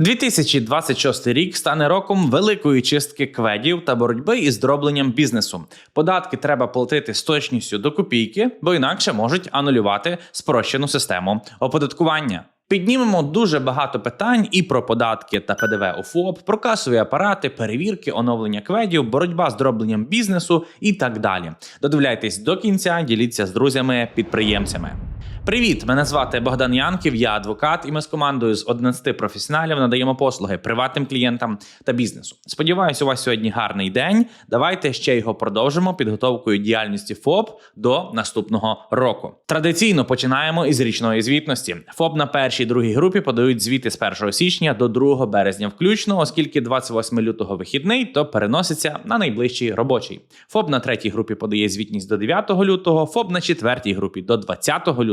2026 рік стане роком великої чистки кведів та боротьби із дробленням бізнесу. Податки треба платити з точністю до копійки, бо інакше можуть анулювати спрощену систему оподаткування. Піднімемо дуже багато питань і про податки та ПДВ у ФОП, про касові апарати, перевірки, оновлення кведів, боротьба з дробленням бізнесу і так далі. Додивляйтесь до кінця, діліться з друзями-підприємцями. Привіт! Мене звати Богдан Янків, я адвокат, і ми з командою з 11 професіоналів надаємо послуги приватним клієнтам та бізнесу. Сподіваюсь, у вас сьогодні гарний день. Давайте ще його продовжимо підготовкою діяльності ФОП до наступного року. Традиційно починаємо із річної звітності. ФОП на першій другій групі подають звіти з 1 січня до 2 березня включно, оскільки 28 лютого вихідний, то переноситься на найближчий робочий. ФОП на третій групі подає звітність до 9 лютого, ФОП на четвертій групі до 20 лютого,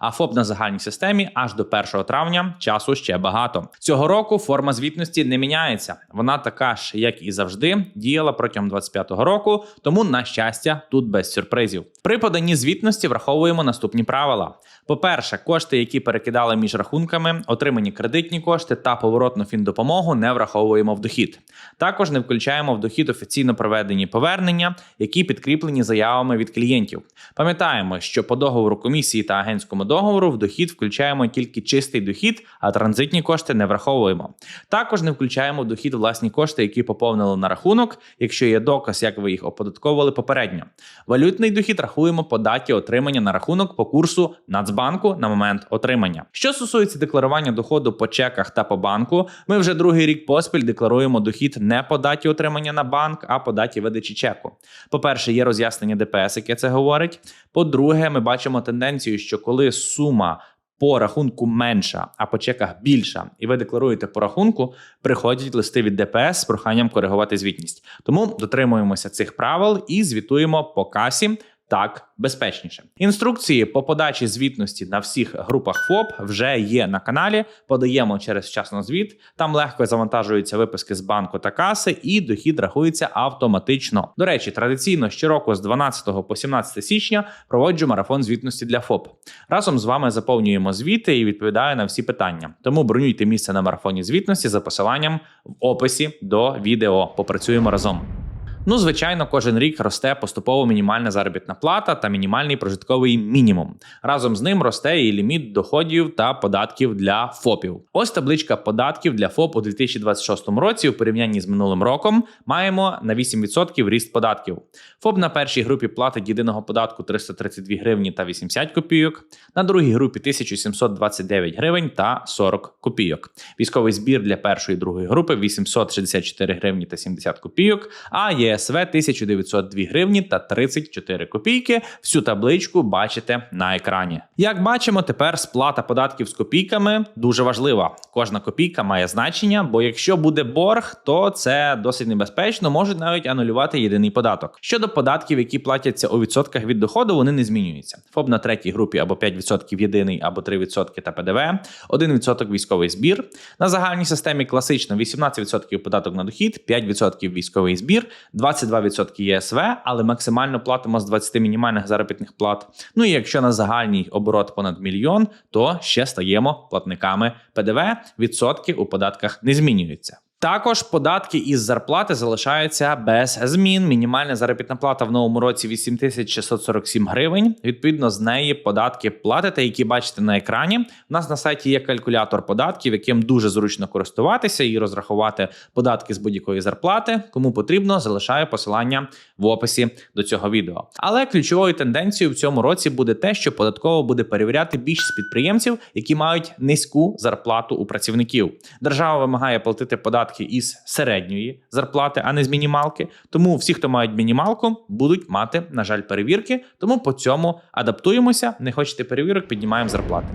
а ФОП на загальній системі аж до 1 травня часу ще багато. Цього року форма звітності не міняється. Вона така ж, як і завжди, діяла протягом 25-го року, тому на щастя тут без сюрпризів. При поданні звітності враховуємо наступні правила: по-перше, кошти, які перекидали між рахунками, отримані кредитні кошти та поворотну фіндопомогу, не враховуємо в дохід. Також не включаємо в дохід офіційно проведені повернення, які підкріплені заявами від клієнтів. Пам'ятаємо, що по договору комісії та агентському договору в дохід включаємо тільки чистий дохід, а транзитні кошти не враховуємо. Також не включаємо в дохід власні кошти, які поповнили на рахунок, якщо є доказ, як ви їх оподатковували попередньо. Валютний дохід рахуємо по даті отримання на рахунок по курсу Нацбанку на момент отримання. Що стосується декларування доходу по чеках та по банку, ми вже другий рік поспіль декларуємо дохід не по даті отримання на банк, а по даті видачі чеку. По-перше, є роз'яснення ДПС, яке це говорить. По-друге, ми бачимо тенденцію, що коли сума по рахунку менша, а по чеках більша, і ви декларуєте по рахунку, приходять листи від ДПС з проханням коригувати звітність. Тому дотримуємося цих правил і звітуємо по касі. Так, безпечніше. Інструкції по подачі звітності на всіх групах ФОП вже є на каналі. Подаємо через вчасно звіт. Там легко завантажуються виписки з банку та каси, і дохід рахується автоматично. До речі, традиційно щороку з 12 по 17 січня проводжу марафон звітності для ФОП. Разом з вами заповнюємо звіти і відповідаю на всі питання. Тому бронюйте місце на марафоні звітності за посиланням в описі до відео. Попрацюємо разом. Ну, звичайно, кожен рік росте поступово мінімальна заробітна плата та мінімальний прожитковий мінімум. Разом з ним росте і ліміт доходів та податків для ФОПів. Ось табличка податків для ФОП у 2026 році. У порівнянні з минулим роком маємо на 8% ріст податків. ФОП на першій групі платить єдиного податку 332 гривні та 80 копійок, на другій групі 1729 гривень та 40 копійок. Військовий збір для першої і другої групи 864 гривні та 70 копійок. А є ЄСВ 1902 гривні та 34 копійки. Всю табличку бачите на екрані. Як бачимо, тепер сплата податків з копійками дуже важлива. Кожна копійка має значення, бо якщо буде борг, то це досить небезпечно, можуть навіть анулювати єдиний податок. Щодо податків, які платяться у відсотках від доходу, вони не змінюються. ФОП на третій групі або 5% єдиний, або 3% та ПДВ, 1% військовий збір. На загальній системі класично 18% податок на дохід, 5% військовий збір. 22% ЄСВ, але максимально платимо з 20 мінімальних заробітних плат. Ну і якщо на загальний оборот понад мільйон, то ще стаємо платниками ПДВ. Відсотки у податках не змінюються. Також податки із зарплати залишаються без змін. Мінімальна заробітна плата в новому році 8647 гривень. Відповідно, з неї податки платите, які бачите на екрані. У нас на сайті є калькулятор податків, яким дуже зручно користуватися і розрахувати податки з будь-якої зарплати. Кому потрібно, залишаю посилання в описі до цього відео. Але ключовою тенденцією в цьому році буде те, що податково буде перевіряти більшість підприємців, які мають низьку зарплату у працівників. Держава вимагає платити податки із середньої зарплати, а не з мінімалки. Тому всі, хто мають мінімалку, будуть мати, на жаль, перевірки. Тому по цьому адаптуємося. Не хочете перевірок, піднімаємо зарплати.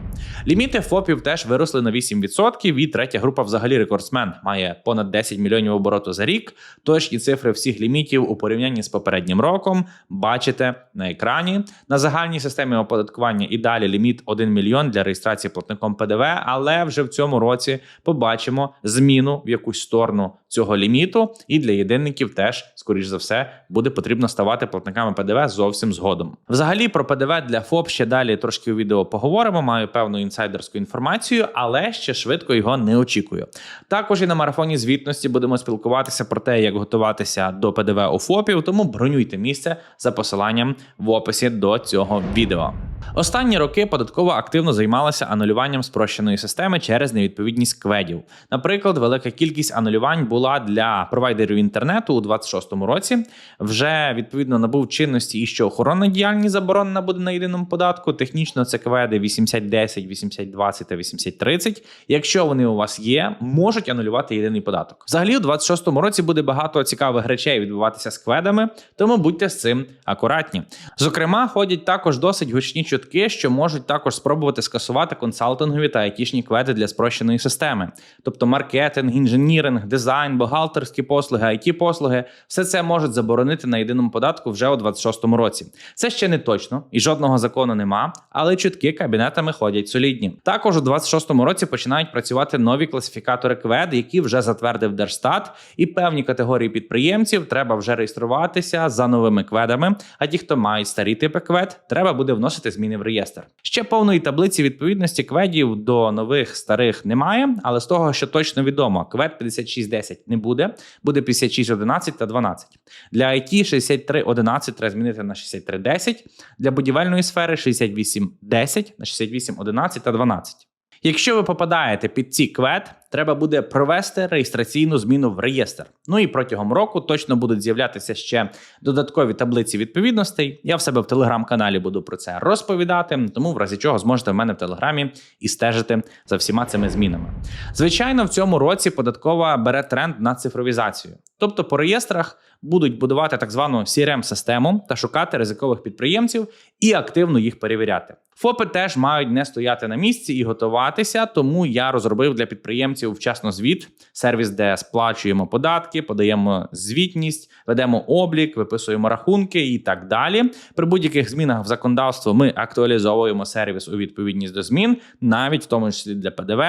Ліміти ФОПів теж виросли на 8%. І третя група взагалі рекордсмен має понад 10 мільйонів обороту за рік. Тож і цифри всіх лімітів у порівнянні з попереднім роком бачите на екрані. На загальній системі оподаткування і далі ліміт 1 мільйон для реєстрації платником ПДВ, але вже в цьому році побачимо зміну в якусь сторону цього ліміту, і для єдинників теж, скоріш за все, буде потрібно ставати платниками ПДВ зовсім згодом. Взагалі про ПДВ для ФОП ще далі трошки у відео поговоримо. Маю певну інсайдерську інформацію, але ще швидко його не очікую. Також і на марафоні звітності будемо спілкуватися про те, як готуватися до ПДВ у ФОПів, тому бронюйте місце за посиланням в описі до цього відео. Останні роки податкова активно займалася анулюванням спрощеної системи через невідповідність кведів. Наприклад, велика кількість анулювань була для провайдерів інтернету у 26-му році. Вже відповідно набув чинності і що охоронна діяльність заборонена буде на єдиному податку. Технічно це кведи 8010, 8020 та 8030. Якщо вони у вас є, можуть анулювати єдиний податок. Взагалі, у 26-му році буде багато цікавих речей відбуватися з кведами, тому будьте з цим акуратні. Зокрема, ходять також досить гучні чутки, що можуть також спробувати скасувати консалтингові та айтішні кведи для спрощеної системи, тобто маркетинг, інженіринг, дизайн, бухгалтерські послуги, it послуги все це можуть заборонити на єдиному податку вже у 26-му році. Це ще не точно і жодного закону нема, але чутки кабінетами ходять солідні. Також у 26-му році починають працювати нові класифікатори квед, які вже затвердив Держстат, і певні категорії підприємців треба вже реєструватися за новими кведами. А ті, хто мають старі типи квед, треба буде вносити зміни в реєстр. Ще повної таблиці відповідності кведів до нових старих немає, але з того, що точно відомо, квед 5610 не буде, буде 5611 та 12. Для IT 6311 треба змінити на 6310, для будівельної сфери 6810 на 6811 та 12. Якщо ви попадаєте під ці квет, треба буде провести реєстраційну зміну в реєстр. Ну і протягом року точно будуть з'являтися ще додаткові таблиці відповідностей. Я в себе в телеграм-каналі буду про це розповідати, тому в разі чого зможете в мене в телеграмі і стежити за всіма цими змінами. Звичайно, в цьому році податкова бере тренд на цифровізацію, тобто по реєстрах будуть будувати так звану crm систему та шукати ризикових підприємців і активно їх перевіряти. ФОПи теж мають не стояти на місці і готуватися, тому я розробив для підприємців вчасно звіт, сервіс, де сплачуємо податки, подаємо звітність, ведемо облік, виписуємо рахунки і так далі. При будь-яких змінах в законодавство ми актуалізовуємо сервіс у відповідність до змін, навіть в тому числі для ПДВ.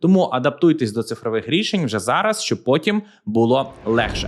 Тому адаптуйтесь до цифрових рішень вже зараз, щоб потім було легше.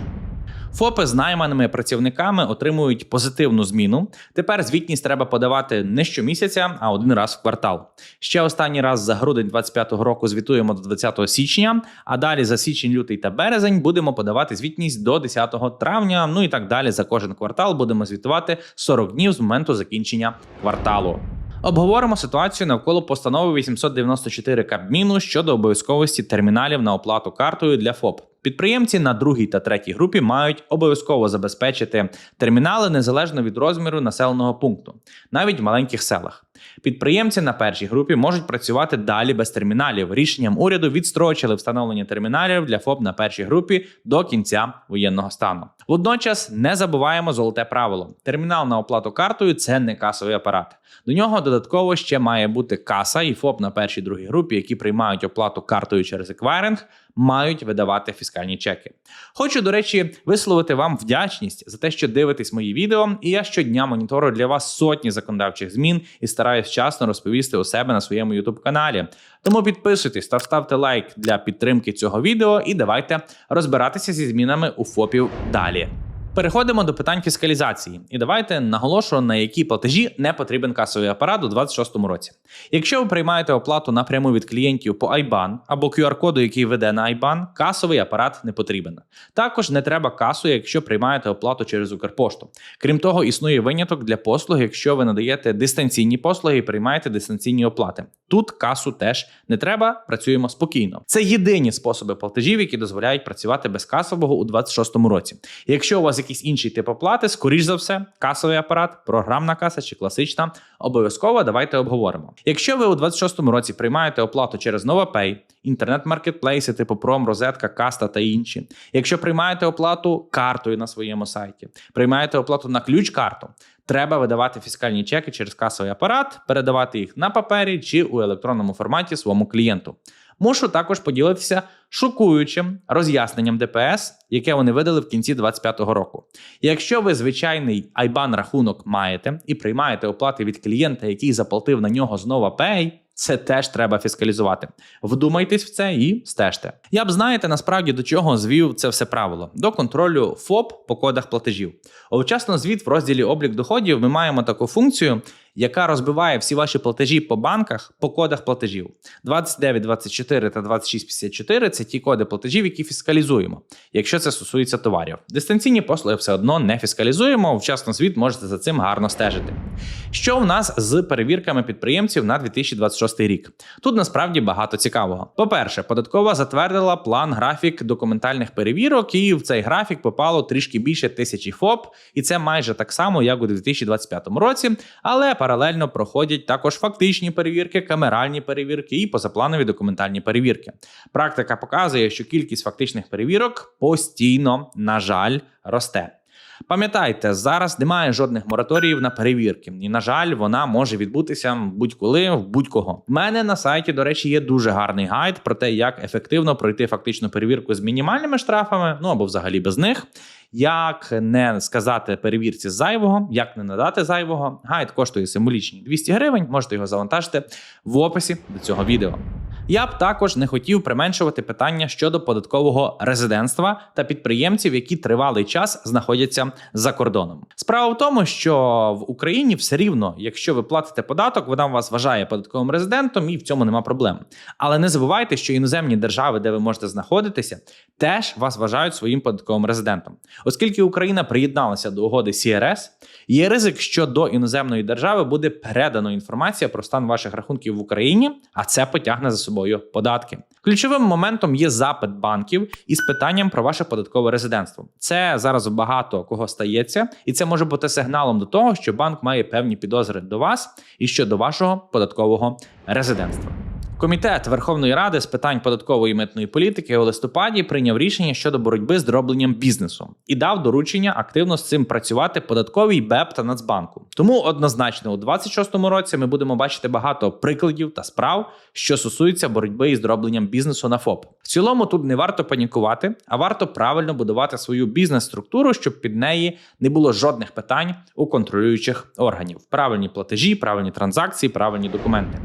ФОПи з найманими працівниками отримують позитивну зміну. Тепер звітність треба подавати не щомісяця, а один раз в квартал. Ще останній раз за грудень 25-го року звітуємо до 20 січня, а далі за січень, лютий та березень будемо подавати звітність до 10 травня. Ну і так далі. За кожен квартал будемо звітувати 40 днів з моменту закінчення кварталу. Обговоримо ситуацію навколо постанови 894 Кабміну щодо обов'язковості терміналів на оплату картою для ФОП. Підприємці на другій та третій групі мають обов'язково забезпечити термінали незалежно від розміру населеного пункту, навіть в маленьких селах. Підприємці на першій групі можуть працювати далі без терміналів. Рішенням уряду відстрочили встановлення терміналів для ФОП на першій групі до кінця воєнного стану. Водночас не забуваємо золоте правило: термінал на оплату картою це не касовий апарат. До нього додатково ще має бути каса і ФОП на першій другій групі, які приймають оплату картою через еквайринг, мають видавати фіскальні чеки. Хочу, до речі, висловити вам вдячність за те, що дивитесь мої відео, і я щодня моніторю для вас сотні законодавчих змін і стараюсь вчасно розповісти у себе на своєму youtube каналі. Тому підписуйтесь та ставте лайк для підтримки цього відео, і давайте розбиратися зі змінами у ФОПів далі. Переходимо до питань фіскалізації, і давайте наголошу, на які платежі не потрібен касовий апарат у 2026 році. Якщо ви приймаєте оплату напряму від клієнтів по IBAN або QR-коду, який веде на IBAN, касовий апарат не потрібен. Також не треба касу, якщо приймаєте оплату через Укрпошту. Крім того, існує виняток для послуг, якщо ви надаєте дистанційні послуги і приймаєте дистанційні оплати. Тут касу теж не треба, працюємо спокійно. Це єдині способи платежів, які дозволяють працювати без касового у 2026 році. Якщо у вас якийсь інший тип оплати, скоріш за все, касовий апарат, програмна каса чи класична, обов'язково давайте обговоримо. Якщо ви у 26-му році приймаєте оплату через NovaPay, інтернет-маркетплейси типу Пром, Розетка, Каста та інші. Якщо приймаєте оплату картою на своєму сайті, приймаєте оплату на ключ-карту, треба видавати фіскальні чеки через касовий апарат, передавати їх на папері чи у електронному форматі своєму клієнту. Мушу також поділитися, шокуючим роз'ясненням ДПС, яке вони видали в кінці 2025 року. Якщо ви звичайний IBAN рахунок маєте і приймаєте оплати від клієнта, який заплатив на нього знову Pay, це теж треба фіскалізувати. Вдумайтесь в це і стежте. Я б знаєте, насправді до чого звів це все правило до контролю ФОП по кодах платежів. Увчасно звіт в розділі облік доходів ми маємо таку функцію, яка розбиває всі ваші платежі по банках по кодах платежів. 29, 24 та 26, 54 – це ті коди платежів, які фіскалізуємо, якщо це стосується товарів. Дистанційні послуги все одно не фіскалізуємо. Вчасно звіт можете за цим гарно стежити. Що в нас з перевірками підприємців на 2026 рік? Тут насправді багато цікавого. По-перше, податкова затвердила план графік документальних перевірок, і в цей графік попало трішки більше тисячі ФОП, і це майже так само, як у 2025 році, але паралельно проходять також фактичні перевірки, камеральні перевірки і позапланові документальні перевірки. Практика показує, що кількість фактичних перевірок постійно, на жаль, росте. Пам'ятайте, зараз немає жодних мораторіїв на перевірки, і на жаль, вона може відбутися будь-коли в будь-кого. У мене на сайті, до речі, є дуже гарний гайд про те, як ефективно пройти фактичну перевірку з мінімальними штрафами, ну або взагалі без них. Як не сказати перевірці зайвого, як не надати зайвого. Гайд коштує символічні 200 гривень. Можете його завантажити в описі до цього відео. Я б також не хотів применшувати питання щодо податкового резидентства та підприємців, які тривалий час знаходяться за кордоном. Справа в тому, що в Україні все рівно, якщо ви платите податок, вона вас вважає податковим резидентом, і в цьому нема проблем. Але не забувайте, що іноземні держави, де ви можете знаходитися, теж вас вважають своїм податковим резидентом. Оскільки Україна приєдналася до угоди CRS, є ризик, що до іноземної держави буде передано інформація про стан ваших рахунків в Україні, а це потягне за собою податки. Ключовим моментом є запит банків із питанням про ваше податкове резидентство. Це зараз багато кого стається, і це може бути сигналом до того, що банк має певні підозри до вас і щодо вашого податкового резидентства. Комітет Верховної Ради з питань податкової і митної політики у листопаді прийняв рішення щодо боротьби з дробленням бізнесу і дав доручення активно з цим працювати податковій БЕП та Нацбанку. Тому однозначно у 26-му році ми будемо бачити багато прикладів та справ, що стосуються боротьби із дробленням бізнесу на ФОП. В цілому тут не варто панікувати, а варто правильно будувати свою бізнес-структуру, щоб під неї не було жодних питань у контролюючих органів. Правильні платежі, правильні транзакції, правильні документи.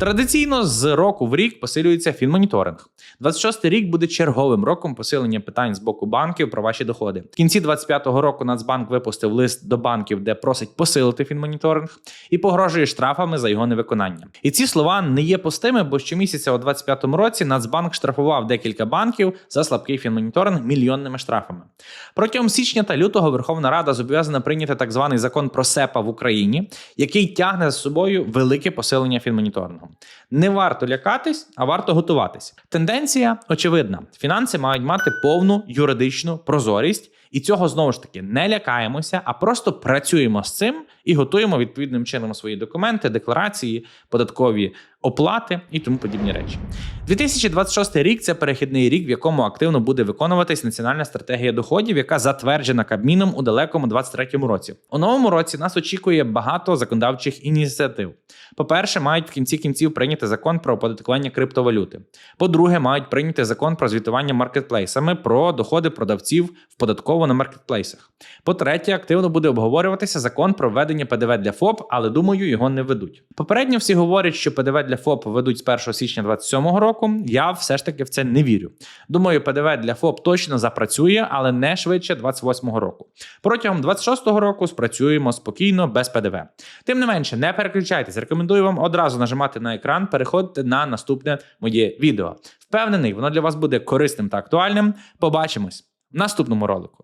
Традиційно з року в рік посилюється фінмоніторинг. 26 рік буде черговим роком посилення питань з боку банків про ваші доходи. В кінці 25-го року Нацбанк випустив лист до банків, де просить посилити фінмоніторинг і погрожує штрафами за його невиконання. І ці слова не є пустими, бо щомісяця у 25-му році Нацбанк штрафував декілька банків за слабкий фінмоніторинг мільйонними штрафами. Протягом січня та лютого Верховна Рада зобов'язана прийняти так званий закон про СЕПА в Україні, який тягне за собою велике посилення фінмоніторингу. Не варто лякатись, а варто готуватись. Тенденція очевидна: фінанси мають мати повну юридичну прозорість, і цього знову ж таки не лякаємося, а просто працюємо з цим і готуємо відповідним чином свої документи, декларації, податкові оплати і тому подібні речі. 2026 рік це перехідний рік, в якому активно буде виконуватись національна стратегія доходів, яка затверджена Кабміном у далекому 23-му році. У новому році нас очікує багато законодавчих ініціатив. По-перше, мають в кінці кінців прийняти закон про оподаткування криптовалюти. По-друге, мають прийняти закон про звітування маркетплейсами про доходи продавців в податково на маркетплейсах. По-третє, активно буде обговорюватися закон про введення ПДВ для ФОП, але думаю, його не ведуть. Попередньо всі говорять, що ПДВ для ФОП ведуть з 1 січня 2027 року. Я все ж таки в це не вірю. Думаю, ПДВ для ФОП точно запрацює, але не швидше 28 року. Протягом 26-го року спрацюємо спокійно без ПДВ. Тим не менше, не переключайтесь. Рекомендую вам одразу нажимати на екран, переходити на наступне моє відео. Впевнений, воно для вас буде корисним та актуальним. Побачимось в наступному ролику.